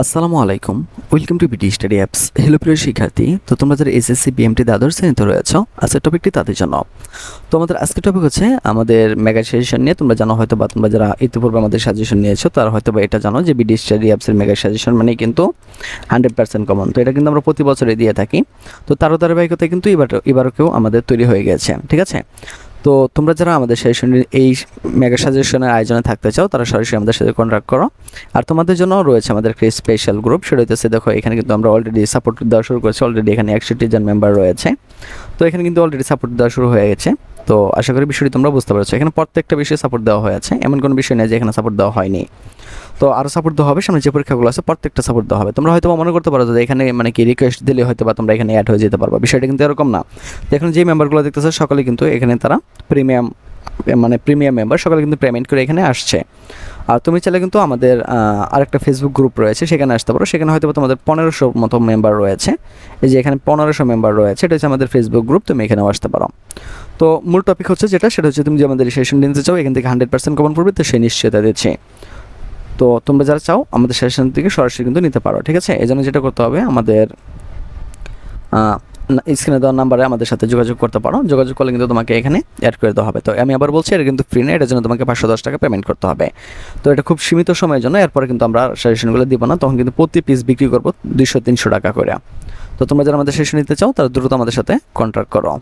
আসসালামু আলাইকুম। Welcome to BD study apps hello প্রিয় শিক্ষার্থী, তো তোমরা যারা এসএসসি বিএমটি দ্বাদশ শ্রেণীতে রয়েছ, আজকের টপিকটি তাদের জন্য। তো আমাদের আজকের টপিক হচ্ছে আমাদের মেগা সাজেশন নিয়ে। তোমরা জানো হয়তো বা তোমরা যারা ইতিপূর্বে আমাদের সাজেশন নিয়েছো, তারা হয়তো বা এটা জানো যে বিডি স্টাডি অ্যাপসের মেগা সাজেশন মানে কিন্তু হান্ড্রেড পার্সেন্ট কমন তো এটা কিন্তু আমরা প্রতি বছরে দিয়ে থাকি। তো তারও ধারাবাহিকতায় কিন্তু এবার কেউ আমাদের তৈরি হয়ে গেছে। ঠিক আছে? তো তোমরা যারা আমাদের সেশনের এই মেগা সাজেশনের আয়োজনে থাকতে চাও, তারা সরাসরি আমাদের সাথে কন্ট্যাক্ট করো। আর তোমাদের জন্য রয়েছে আমাদের একটি স্পেশাল গ্রুপ সেটা হইতেছে দেখো, এখানে কিন্তু আমরা অলরেডি সাপোর্ট দেওয়া শুরু করেছি অলরেডি এখানে একষট্টি জন মেম্বার রয়েছে। তো এখানে কিন্তু অলরেডি সাপোর্ট দেওয়া শুরু হয়ে গেছে। তো আশা করি বিষয়টি তোমরা বুঝতে পারছ। এখানে প্রত্যেকটা বিষয়ে সাপোর্ট দেওয়া হয়েছে এমন কোনো বিষয় নেই যে এখানে সাপোর্ট দেওয়া হয়নি। তো আরও সাপোর্ট দেওয়া হবে, সামনে যে পরীক্ষাগুলো আছে প্রত্যেকটা সাপোর্ট দেওয়া হবে। তোমরা হয়তো মনে করতে পারো যে এখানে মানে কি রিকোয়েস্ট দিলে হয়তো বা তোমরা এখানে অ্যাড হয়ে যেতে পারবা। বিষয়টা কিন্তু এরকম না। এখানে যে মেম্বারগুলো দেখতেছো, সকলে কিন্তু এখানে তারা প্রিমিয়াম মানে প্রিমিয়াম মেম্বার সকলে কিন্তু পেমেন্ট করে এখানে আসছে। আর তুমি চাইলে কিন্তু আমাদের আরেকটা ফেসবুক গ্রুপ রয়েছে, সেখানে আসতে পারো। সেখানে হয়তো তোমাদের পনেরোশো মতো মেম্বার রয়েছে। এই যে এখানে পনেরোশো মেম্বার রয়েছে, এটা হচ্ছে আমাদের ফেসবুক গ্রুপ তুমি এখানেও আসতে পারো। তো মূল টপিক হচ্ছে যেটা, সেটা হচ্ছে তুমি যে আমাদের সেশন নিতে চাও, এখান থেকে হান্ড্রেড পার্সেন্ট কমন পড়বে, তো সেই নিশ্চয়তা দিচ্ছি। তো তোমরা যারা চাও, আমাদের সেশন থেকে সরাসরি কিন্তু নিতে পারো, ঠিক আছে? এই জন্য যেটা করতে হবে, আমাদের স্ক্রিনে দেওয়ার নাম্বারে আমাদের সাথে যোগাযোগ করতে পারো। যোগাযোগ করলে কিন্তু তোমাকে এখানে অ্যাড করে দেওয়া হবে। তো আমি আবার বলছি, এটা কিন্তু ফ্রি না, এটার জন্য তোমাকে পাঁচশো দশ টাকা পেমেন্ট করতে হবে। তো এটা খুব সীমিত সময়ের জন্য, এরপরে কিন্তু আমরা সাজেশনগুলো দিব না, তখন কিন্তু প্রতি পিস বিক্রি করব দুইশো, তিনশো টাকা করে। তো তোমরা যারা আমাদের সেশন নিতে চাও, তারা দ্রুত আমাদের সাথে কন্ট্যাক্ট করো।